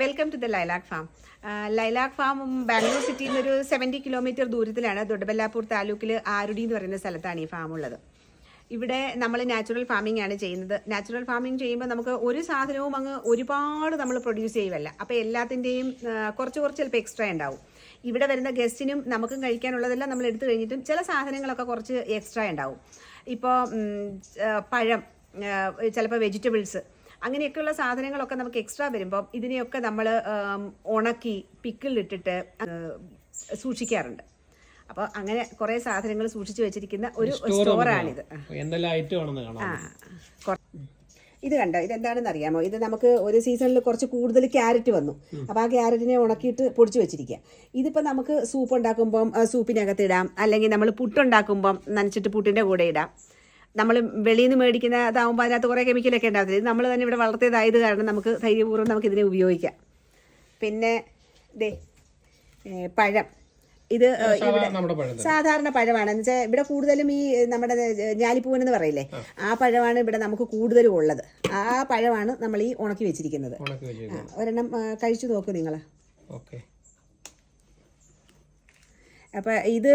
Welcome to the Lilac farm Lilac farm Bangalore സിറ്റിയിൽ നിന്ന് ഒരു സെവന്റി കിലോമീറ്റർ ദൂരത്തിലാണ് ദൊഡബല്ലാപ്പൂർ താലൂക്കിൽ ആരുടി എന്ന് പറയുന്ന സ്ഥലത്താണ് ഈ ഫാം ഉള്ളത്. ഇവിടെ നമ്മൾ നാച്ചുറൽ ഫാമിംഗ് ആണ് ചെയ്യുന്നത്. നാച്ചുറൽ ഫാമിംഗ് ചെയ്യുമ്പോൾ നമുക്ക് ഒരു സാധനവും അങ്ങ് ഒരുപാട് നമ്മൾ പ്രൊഡ്യൂസ് ചെയ്യുമല്ല അപ്പോൾ എല്ലാത്തിന്റെയും കുറച്ച് കുറച്ച് ചിലപ്പോൾ എക്സ്ട്രാ ഉണ്ടാവും. ഇവിടെ വരുന്ന ഗസ്റ്റിനും നമുക്കും കഴിക്കാനുള്ളതെല്ലാം നമ്മൾ എടുത്തു കഴിഞ്ഞിട്ടും ചില സാധനങ്ങളൊക്കെ കുറച്ച് എക്സ്ട്രാ ഉണ്ടാവും. ഇപ്പോൾ പഴം ചിലപ്പോൾ വെജിറ്റബിൾസ് അങ്ങനെയൊക്കെയുള്ള സാധനങ്ങളൊക്കെ നമുക്ക് എക്സ്ട്രാ വരുമ്പം ഇതിനെയൊക്കെ നമ്മൾ ഉണക്കി പിക്കിളിട്ടിട്ട് സൂക്ഷിക്കാറുണ്ട്. അപ്പോൾ അങ്ങനെ കുറേ സാധനങ്ങൾ സൂക്ഷിച്ചു വെച്ചിരിക്കുന്ന ഒരു സ്റ്റോറാണിത് ഇത് കണ്ടോ? ഇതെന്താണെന്ന് അറിയാമോ? ഇത് നമുക്ക് ഒരു സീസണിൽ കുറച്ച് കൂടുതൽ ക്യാരറ്റ് വന്നു. അപ്പോൾ ആ ക്യാരറ്റിനെ ഉണക്കിയിട്ട് പൊടിച്ചു വെച്ചിരിക്കുക ഇതിപ്പോൾ നമുക്ക് സൂപ്പ് ഉണ്ടാക്കുമ്പം സൂപ്പിനകത്ത് ഇടാം. അല്ലെങ്കിൽ നമ്മൾ പുട്ടുണ്ടാക്കുമ്പം നനച്ചിട്ട് പുട്ടിന്റെ കൂടെ ഇടാം. നമ്മൾ വെളിയിൽ നിന്ന് മേടിക്കുന്ന അതാവുമ്പോൾ അതിനകത്ത് കുറേ കെമിക്കലൊക്കെ ഉണ്ടാകത്തില്ല ഇത് നമ്മൾ തന്നെ ഇവിടെ വളർത്തിയതായത് കാരണം നമുക്ക് ധൈര്യപൂർവം നമുക്ക് ഇതിനെ ഉപയോഗിക്കാം. പിന്നെ ദേ പഴം. ഇത് സാധാരണ പഴമാണ്. എന്ന് വെച്ചാൽ ഇവിടെ കൂടുതലും ഈ നമ്മുടെ ഞാലിപ്പൂവൻ എന്ന് പറയില്ലേ? ആ. പഴമാണ് ഇവിടെ നമുക്ക് കൂടുതലും ഉള്ളത്. ആ പഴമാണ് നമ്മൾ ഈ ഉണക്കി വെച്ചിരിക്കുന്നത്. ഒരെണ്ണം കഴിച്ചു നോക്കൂ നിങ്ങൾ ഓക്കെ. അപ്പം ഇത്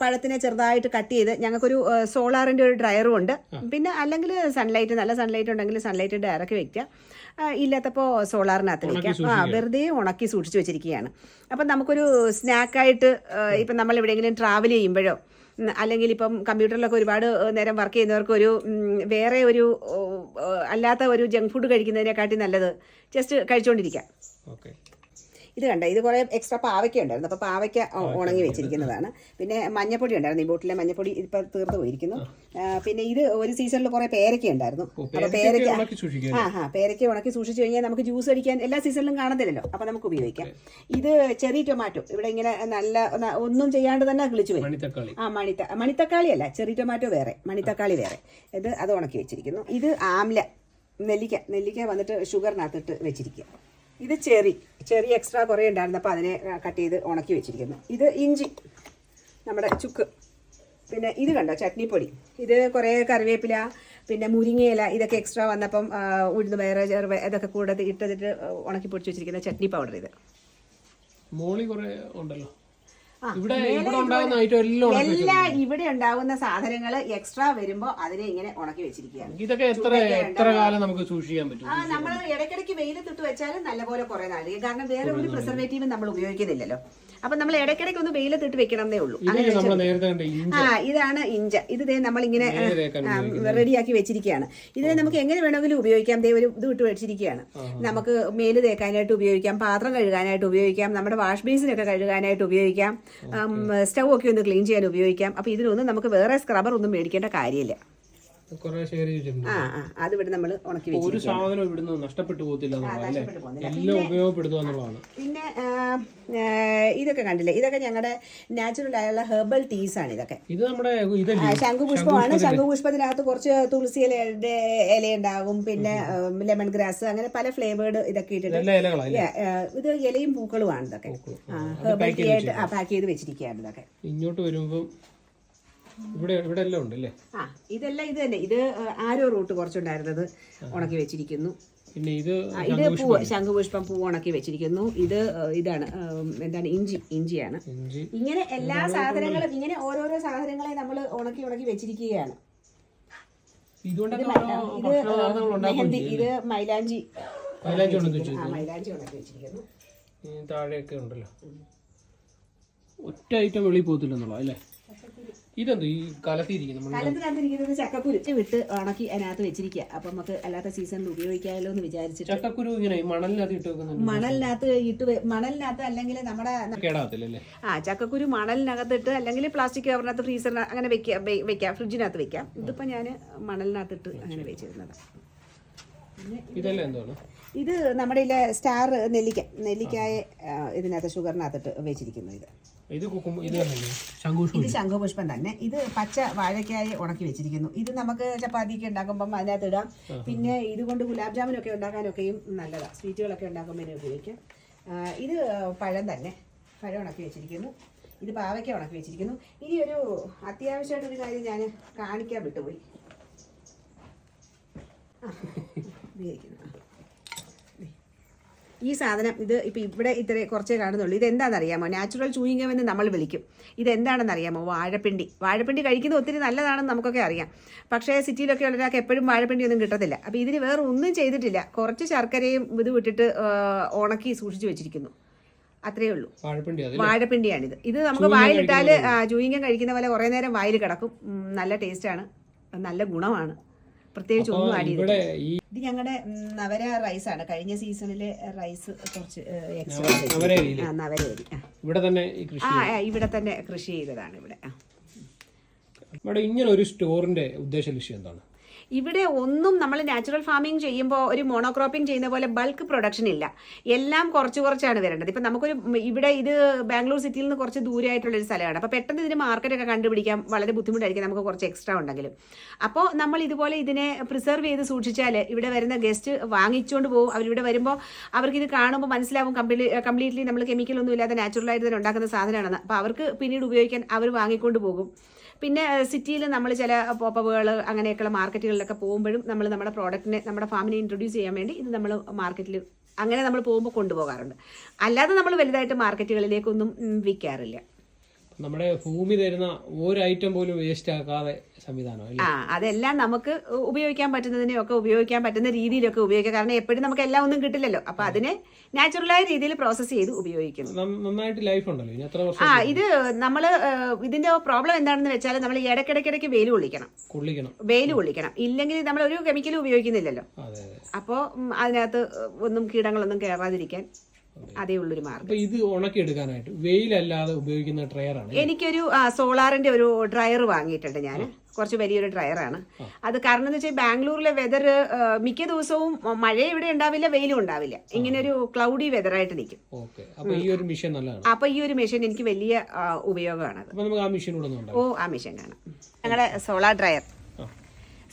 പഴത്തിനെ ചെറുതായിട്ട് കട്ട് ചെയ്ത് ഞങ്ങൾക്കൊരു സോളാറിന്റെ സോളാറിന്റെ ഒരു ഡ്രയറും ഉണ്ട്. പിന്നെ അല്ലെങ്കിൽ സൺലൈറ്റ് നല്ല സൺലൈറ്റ് ഉണ്ടെങ്കിൽ സൺലൈറ്റ് ഡയറക്റ്റ് വെക്കാം ഇല്ലാത്തപ്പോൾ സോളാറിനകത്ത് വെക്കാം ആ വെറുതെ ഉണക്കി സൂക്ഷിച്ചു വെച്ചിരിക്കുകയാണ്. അപ്പം നമുക്കൊരു സ്നാക്കായിട്ട് ഇപ്പം നമ്മൾ എവിടെയെങ്കിലും ട്രാവൽ ചെയ്യുമ്പോഴോ അല്ലെങ്കിൽ ഇപ്പം കമ്പ്യൂട്ടറിലൊക്കെ ഒരുപാട് നേരം വർക്ക് ചെയ്യുന്നവർക്ക് ഒരു വേറെ ഒരു അല്ലാത്ത ഒരു ജങ്ക് ഫുഡ് കഴിക്കുന്നതിനെക്കാട്ടി നല്ലത് ജസ്റ്റ് കഴിച്ചുകൊണ്ടിരിക്കാം ഓക്കെ ഇത് കണ്ട? ഇത് കുറേ എക്സ്ട്രാ പാവയ്ക്ക ഉണ്ടായിരുന്നു. അപ്പോൾ പാവയ്ക്ക ഉണങ്ങി വെച്ചിരിക്കുന്നതാണ്. പിന്നെ മഞ്ഞപ്പൊടി ഉണ്ടായിരുന്നു. ഈ ബോട്ടിലെ മഞ്ഞപ്പൊടി ഇപ്പൊ തീർന്നു പോയിരിക്കുന്നു. പിന്നെ ഇത് ഒരു സീസണിൽ കുറേ പേരയ്ക്ക ഉണ്ടായിരുന്നു. അപ്പോൾ പേരയ്ക്ക ആ ഹാ പേരയ്ക്ക ഉണക്കി സൂക്ഷിച്ചു കഴിഞ്ഞാൽ നമുക്ക് ജ്യൂസ് അടിക്കാൻ എല്ലാ സീസണിലും കാണത്തില്ലല്ലോ. അപ്പോൾ നമുക്ക് ഉപയോഗിക്കാം. ഇത് ചെറി ടൊമാറ്റോ ഇവിടെ ഇങ്ങനെ നല്ല ഒന്നും ചെയ്യാണ്ട് തന്നെ കിളിച്ചു വരും. ആ മണിത്ത മണിത്തക്കാളി അല്ല ചെറി ടൊമാറ്റോ വേറെ. മണിത്തക്കാളി വേറെ. ഇത് അത് ഉണക്കി വെച്ചിരിക്കുന്നു. ഇത് ആംല നെല്ലിക്ക. നെല്ലിക്ക വന്നിട്ട് ഷുഗറിനകത്തിട്ട് വെച്ചിരിക്കുക. ഇത് ചെറി ചെറി എക്സ്ട്രാ കുറേ ഉണ്ടായിരുന്നു. അപ്പോൾ അതിനെ കട്ട് ചെയ്ത് ഉണക്കി വെച്ചിരിക്കുന്നു. ഇത് ഇഞ്ചി നമ്മുടെ ചുക്ക്. പിന്നെ ഇത് കണ്ടോ ചട്നിപ്പൊടി. ഇത് കുറേ കറിവേപ്പില പിന്നെ മുരിങ്ങയില ഇതൊക്കെ എക്സ്ട്രാ വന്നപ്പം ഉഴുന്ന് വേറെ ചെറുപ ഇതൊക്കെ കൂടെ ഇട്ടതിട്ട് ഉണക്കി പൊടിച്ച് വെച്ചിരിക്കുന്ന ചട്നി പൗഡർ ഇത്. മോളി കുറേ ഉണ്ടല്ലോ. ഇവിടെ ഇവിടെ ഉണ്ടാകുന്ന ഐറ്റം എല്ലാം എല്ലാം എല്ലാ ഇവിടെ ഉണ്ടാകുന്ന സാധനങ്ങൾ എക്സ്ട്രാ വരുമ്പോ അതിനെ ഇങ്ങനെ ഉണക്കി വെച്ചിരിക്കുകയാണ്. ഇതൊക്കെ എത്ര എത്ര കാലം നമുക്ക് സൂക്ഷിക്കാൻ പറ്റും? ആ നമ്മൾ ഇടയ്ക്കിടയ്ക്ക് വെയിലത്തിട്ട് വെച്ചാലും നല്ലപോലെ കുറെ നാളെ കാരണം വേറെ ഒരു പ്രിസർവേറ്റീവും നമ്മൾ ഉപയോഗിക്കുന്നില്ലല്ലോ. അപ്പൊ നമ്മൾ ഇടയ്ക്കിടയ്ക്ക് ഒന്ന് വെയിലത്തിട്ട് വെക്കണമെന്നേ ഉള്ളൂ. ആ ഇതാണ് ഇഞ്ച. ഇത് ദേ നമ്മളിങ്ങനെ ഇങ്ങനെ റെഡിയാക്കി വെച്ചിരിക്കുകയാണ്. ഇതിനെ നമുക്ക് എങ്ങനെ വേണമെങ്കിലും ഉപയോഗിക്കാം. ദേ ഒരു ഇത് ഇട്ട് വെച്ചിരിക്കുകയാണ്. നമുക്ക് മേൽ തേക്കാനായിട്ട് ഉപയോഗിക്കാം പാത്രം കഴുകാനായിട്ട് ഉപയോഗിക്കാം നമ്മുടെ വാഷ് ബേസിനൊക്കെ കഴുകാനായിട്ട് ഉപയോഗിക്കാം സ്റ്റൗ ഒക്കെ ഒന്ന് ക്ലീൻ ചെയ്യാൻ ഉപയോഗിക്കാം. അപ്പൊ ഇതിനൊന്നും നമുക്ക് വേറെ സ്ക്രബർ ഒന്നും മേടിക്കേണ്ട കാര്യമില്ല. കുറെ ഷെയർ ചെയ്തിട്ടുണ്ട്. ആ ആ അതിവിടെ നമ്മൾ ഉണക്കി ഒരു സാധനം ഇവിടുന്ന് നഷ്ടപ്പെട്ടു പോകത്തില്ല എല്ലാം ഉപയോഗപ്പെടുത്തുക എന്നുള്ളതാണ്. പിന്നെ ഇതൊക്കെ കണ്ടില്ലേ? ഇതൊക്കെ ഞങ്ങളുടെ നാച്ചുറൽ ആയുള്ള ഹെർബൽ ടീസ് ആണ് ഇതൊക്കെ. ഇത് നമ്മുടെ ശംഖുപുഷ്പമാണ് ശംഖുപുഷ്പത്തിനകത്ത് കുറച്ച് തുളസി ഇലയുടെ ഇല ഉണ്ടാകും. പിന്നെ ലെമൺ ഗ്രാസ് അങ്ങനെ പല ഫ്ലേവേർഡ് ഇതൊക്കെ ഇട്ടിട്ടുണ്ട് എല്ലാ ഇലകളാ അല്ലേ ഇത് ഇലയും പൂക്കളുമാണ് ഇതൊക്കെ. ഹെർബൽ ടീ ആയിട്ട് പാക്ക് ചെയ്ത് വെച്ചിരിക്കുകയാണ് ഇതൊക്കെ. ഇങ്ങോട്ട് വരുമ്പം ഇവിടെ ഇവിടെ എല്ലാം ഉണ്ട് അല്ലേ ആ ഇതെല്ലാം ഇത് തന്നെ. ഇത് ആരോ റൂട്ട് കുറച്ചുണ്ടായിരുന്നത് ഉണക്കി വെച്ചിരിക്കുന്നു. പിന്നെ ഇത് ഇത് പൂവ് ശംഖുപുഷ്പം പൂവ് ഉണക്കി വെച്ചിരിക്കുന്നു. ഇത് ഇതാണ് എന്താണ് ഇഞ്ചി ഇഞ്ചിയാണ്. ഇഞ്ചി. ഇങ്ങനെ എല്ലാ സാധനങ്ങളും ഇങ്ങനെ ഓരോരോ സാധനങ്ങളെ നമ്മൾ ഉണക്കി ഉണക്കി വെച്ചിരിക്കുകയാണ്. ഇത് മെഹന്തി ഇത് മൈലാഞ്ചി. മൈലാഞ്ചി ഉണക്കി വെച്ചിരിക്കുന്നു. താഴെയൊക്കെ ഉണ്ടല്ലോ. ഒറ്റ ഐറ്റം വെളിയിൽ പോകത്തില്ലെന്നുള്ളൂ അല്ലേ? ഇതെന്ത്? ഈ കലത്തിരിക്കുന്നു നമ്മൾ ചക്കക്കുരുച്ച് ചക്കക്കുരു. വിട്ട് ഉണക്കി അതിനകത്ത് വെച്ചിരിക്കുക. അപ്പൊ നമുക്ക് അല്ലാത്ത സീസണിൽ ഉപയോഗിക്കാമല്ലോ എന്ന് വിചാരിച്ചിട്ട്. ചക്കക്കുരു ഇങ്ങനെ മണലിനകത്ത് ഇട്ട് വെക്കുന്നുണ്ട് മണലിനകത്ത് ഇട്ട് മണലിനകത്ത് അല്ലെങ്കിൽ നമ്മുടെ കേടാകത്തില്ലല്ലേ? ആ ചക്കക്കുരു മണലിനകത്ത് ഇട്ട് അല്ലെങ്കിൽ പ്ലാസ്റ്റിക് കവറിനകത്ത് ഫ്രീസറിന് അങ്ങനെ വെക്കാം വെക്കാം. ഫ്രിഡ്ജിനകത്ത് വെക്കാം. ഇതിപ്പോ ഞാൻ മണലിനകത്തിട്ട് അങ്ങനെ വെച്ചിരുന്നത്. ഇതെല്ലാം എന്താണ് ഇത് നമ്മുടെ ഇല്ല സ്റ്റാർ നെല്ലിക്ക. നെല്ലിക്കായ ഇതിനകത്ത് ഷുഗറിനകത്തിട്ട് വെച്ചിരിക്കുന്നു ഇത്. ഇത് ഇത് ഇത് ശംഖുപുഷ്പം തന്നെ. ഇത് പച്ച വാഴയ്ക്കായി ഉണക്കി വെച്ചിരിക്കുന്നു. ഇത് നമുക്ക് ചപ്പാത്തിയൊക്കെ ഉണ്ടാക്കുമ്പം അതിനകത്ത് ഇടാം. പിന്നെ ഇതുകൊണ്ട് ഗുലാബ് ജാമുനൊക്കെ ഉണ്ടാക്കാനൊക്കെയും നല്ലതാണ് സ്വീറ്റുകളൊക്കെ ഉണ്ടാക്കുമ്പോൾ ഇതിനെ ഉപയോഗിക്കാം. ഇത് പഴം തന്നെ. പഴം ഉണക്കി വെച്ചിരിക്കുന്നു. ഇത് പാവയ്ക്ക ഉണക്കി വെച്ചിരിക്കുന്നു. ഇനി ഒരു അത്യാവശ്യമായിട്ടൊരു കാര്യം ഞാൻ കാണിക്കാൻ വിട്ടുപോയി. ആ, ദേ ഇരിക്കുന്നു. ആ. ദേ. ഈ സാധനം ഇത് ഇപ്പം ഇവിടെ ഇത്ര കുറച്ചേ കാണുന്നുള്ളൂ. ഇതെന്താണെന്ന് അറിയാമോ നാച്ചുറൽ ചൂയിങ്ങം എന്ന് നമ്മൾ വിളിക്കും. ഇതെന്താണെന്ന് അറിയാമോ വാഴപ്പിണ്ടി. വാഴപ്പിണ്ടി കഴിക്കുന്നത് ഒത്തിരി നല്ലതാണെന്ന് നമുക്കൊക്കെ അറിയാം. പക്ഷേ സിറ്റിയിലൊക്കെ ഉള്ളവരൊക്കെ എപ്പോഴും വാഴപ്പിണ്ടി ഒന്നും കിട്ടത്തില്ല. അപ്പോൾ ഇതിന് വേറെ ഒന്നും ചെയ്തിട്ടില്ല. കുറച്ച് ശർക്കരയും ഇത് വിട്ടിട്ട് ഉണക്കി സൂക്ഷിച്ചു വെച്ചിരിക്കുന്നു. അത്രയേ ഉള്ളൂ. വാഴപ്പിണ്ടിയാണിത്. ഇത് നമുക്ക് വായിലിട്ടാൽ ചൂയിങ്ങം കഴിക്കുന്ന പോലെ. കുറേ നേരം വായിൽ കിടക്കും. നല്ല ടേസ്റ്റാണ് നല്ല ഗുണമാണ്. പ്രത്യേകിച്ച് ഒന്നും ആഡ് ഞങ്ങളുടെ നവര റൈസ് ആണ് കഴിഞ്ഞ സീസണിലെ റൈസ് കുറച്ച്. ഇവിടെ തന്നെ ആ ഇവിടെ തന്നെ കൃഷി ചെയ്തതാണ് ഇവിടെ. ഇവിടെ ഇങ്ങനെ ഒരു സ്റ്റോറിന്റെ ഉദ്ദേശ ലക്ഷ്യം എന്താണ്? ഇവിടെ ഒന്നും നമ്മൾ നാച്ചുറൽ ഫാമിംഗ് ചെയ്യുമ്പോൾ ഒരു മോണോക്രോപ്പിംഗ് ചെയ്യുന്ന പോലെ ബൾക്ക് പ്രൊഡക്ഷൻ ഇല്ല. എല്ലാം കുറച്ച് കുറച്ചാണ് വരേണ്ടത്. ഇപ്പം നമുക്കൊരു ഇവിടെ ഇത് ബാംഗ്ലൂർ സിറ്റിയിൽ നിന്ന് കുറച്ച് ദൂരമായിട്ടുള്ളൊരു സ്ഥലമാണ്. അപ്പോൾ പെട്ടെന്ന് ഇതിന് മാർക്കറ്റൊക്കെ കണ്ടുപിടിക്കാൻ വളരെ ബുദ്ധിമുട്ടായിരിക്കും നമുക്ക് കുറച്ച് എക്സ്ട്രാ ഉണ്ടെങ്കിലും. അപ്പോൾ നമ്മൾ ഇതുപോലെ ഇതിനെ പ്രിസർവ് ചെയ്ത് സൂക്ഷിച്ചാൽ ഇവിടെ വരുന്ന ഗസ്റ്റ് വാങ്ങിച്ചുകൊണ്ട് പോകും അവരിവിടെ വരുമ്പോൾ അവർക്ക് ഇത് കാണുമ്പോൾ മനസ്സിലാവും കംപ്ലീ കംപ്ലീറ്റ്ലി നമ്മൾ കെമിക്കൽ ഒന്നും ഇല്ലാതെ നാച്ചുറലായിട്ട് തന്നെ ഉണ്ടാക്കുന്ന സാധനമാണെന്ന്. അപ്പോൾ അവർക്ക് പിന്നീട് ഉപയോഗിക്കാൻ അവർ വാങ്ങിക്കൊണ്ട് പോകും. പിന്നെ സിറ്റിയിൽ നമ്മൾ ചില പോപ്പുകൾ അങ്ങനെയൊക്കെയുള്ള മാർക്കറ്റുകളിലൊക്കെ പോകുമ്പോഴും നമ്മൾ നമ്മുടെ പ്രോഡക്റ്റിനെ നമ്മുടെ ഫാമിനെ ഇൻട്രൊഡ്യൂസ് ചെയ്യാൻ വേണ്ടി ഇത് നമ്മൾ മാർക്കറ്റിൽ അങ്ങനെ നമ്മൾ പോകുമ്പോൾ കൊണ്ടുപോകാറുണ്ട്. അല്ലാതെ നമ്മൾ വലുതായിട്ട് മാർക്കറ്റുകളിലേക്കൊന്നും വിൽക്കാറില്ല. നമ്മുടെ ഭൂമി തരുന്ന ഒരു ഐറ്റം പോലും വേസ്റ്റ് ആക്കാതെ സംവിധാനം ആ അതെല്ലാം നമുക്ക് ഉപയോഗിക്കാൻ പറ്റുന്നതിനെയൊക്കെ ഉപയോഗിക്കാൻ പറ്റുന്ന രീതിയിലൊക്കെ ഉപയോഗിക്കാം. കാരണം എപ്പോഴും നമുക്ക് എല്ലാം ഒന്നും കിട്ടില്ലല്ലോ. അപ്പൊ അതിനെ നാച്ചുറലായ രീതിയിൽ പ്രോസസ്സ് ചെയ്ത് ഉപയോഗിക്കുന്നു. നന്നായിട്ട് ലൈഫ് ഉണ്ടല്ലോ. ആ ഇത് നമ്മൾ ഇതിന്റെ പ്രോബ്ലം എന്താണെന്ന് വെച്ചാൽ നമ്മൾ ഇടയ്ക്കിടയ്ക്കിടയ്ക്ക് വെയിൽ കൊള്ളിക്കണം. കൊള്ളിക്കണം. വെയിൽ കൊള്ളിക്കണം. ഇല്ലെങ്കിൽ നമ്മൾ ഒരു കെമിക്കലും ഉപയോഗിക്കുന്നില്ലല്ലോ. അപ്പോൾ അതിനകത്ത് ഒന്നും കീടങ്ങളൊന്നും കയറാതിരിക്കാൻ അതേ ഉള്ളൊരു മാർഗം. ഇത് ഇത് ഉണക്കിയെടുക്കാനായിട്ട് വെയിലല്ലാതെ ഉപയോഗിക്കുന്ന ഡ്രയർ ആണ് എനിക്കൊരു സോളാറിന്റെ ഒരു ഡ്രയർ വാങ്ങിയിട്ടുണ്ട് ഞാൻ കുറച്ച് വലിയൊരു ഡ്രയറാണ് അത് കാരണം എന്ന് വെച്ചാൽ ബാംഗ്ലൂരിലെ വെതർ മിക്ക ദിവസവും മഴ ഇവിടെ ഉണ്ടാവില്ല വെയിലും ഉണ്ടാവില്ല. ഇങ്ങനെ ഒരു ക്ലൗഡി വെതറായിട്ട് നിൽക്കും അപ്പൊ ഈ ഒരു മെഷീൻ എനിക്ക് വലിയ ഉപയോഗമാണ് ഓ ആ മെഷീൻ ആണ് ഞങ്ങളുടെ സോളാർ ഡ്രയർ.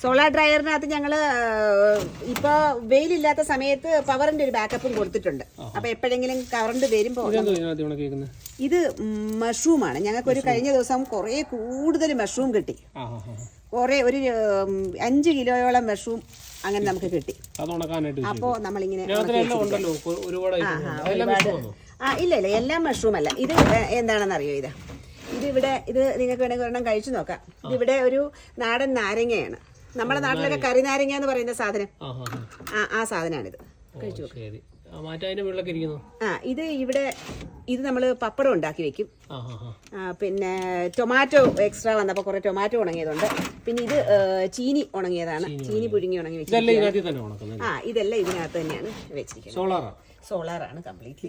സോളാർ ഡ്രയറിനകത്ത് ഞങ്ങൾ ഇപ്പോൾ വെയിലില്ലാത്ത സമയത്ത് പവറിന്റെ ഒരു ബാക്കപ്പും കൊടുത്തിട്ടുണ്ട്. അപ്പോൾ എപ്പോഴെങ്കിലും കറണ്ട് വരുമ്പോൾ ഇത് മഷ്റൂമാണ്. ഞങ്ങൾക്ക് ഒരു കഴിഞ്ഞ ദിവസം കുറേ കൂടുതൽ മഷ്റൂം കിട്ടി. കുറേ ഒരു അഞ്ച് കിലോയോളം മഷ്റൂം അങ്ങനെ നമുക്ക് കിട്ടി. അപ്പോൾ നമ്മളിങ്ങനെ ആ ഇല്ല ഇല്ല എല്ലാം മഷ്റൂം അല്ല ഇത് ഏ- എന്താണെന്ന് അറിയോ ഇത്? ഇത് ഇവിടെ ഇത് നിങ്ങൾക്ക് വേണമെങ്കിൽ ഒരെണ്ണം കഴിച്ചു നോക്കാം. ഇതിവിടെ ഒരു നാടൻ നാരങ്ങയാണ്. നമ്മുടെ നാട്ടിലൊക്കെ കറി നാരങ്ങ എന്ന് പറയുന്ന സാധനം. ആ ആ സാധനമാണിത് ആ ഇത് ഇവിടെ ഇത് നമ്മൾ പപ്പടം ഉണ്ടാക്കി വെക്കും. പിന്നെ ടൊമാറ്റോ എക്സ്ട്രാ വന്നപ്പോൾ കുറേ ടൊമാറ്റോ ഉണങ്ങിയതുണ്ട്. പിന്നെ ഇത് ചീനി ഉണങ്ങിയതാണ്. ചീനി പുഴുങ്ങി ഉണങ്ങി വെച്ചിരിക്കുന്നത് ആ ഇതെല്ലാം ഇതിനകത്ത് തന്നെയാണ് വെച്ചിരിക്കുന്നത്. സോളാറാ സോളാറാണ് ഐറ്റം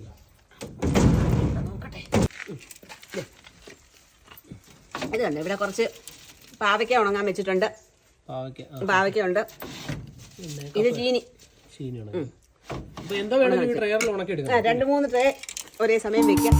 ഇല്ല? നോക്കട്ടെ. ഇത് കണ്ടോ ഇവിടെ കുറച്ച് പാവയ്ക്ക ഉണങ്ങാൻ വെച്ചിട്ടുണ്ട്. പാവയ്ക്ക ഉണ്ട് ഇത് ചീനി. രണ്ട് മൂന്ന് ട്രേ ഒരേ സമയം വെക്കാം.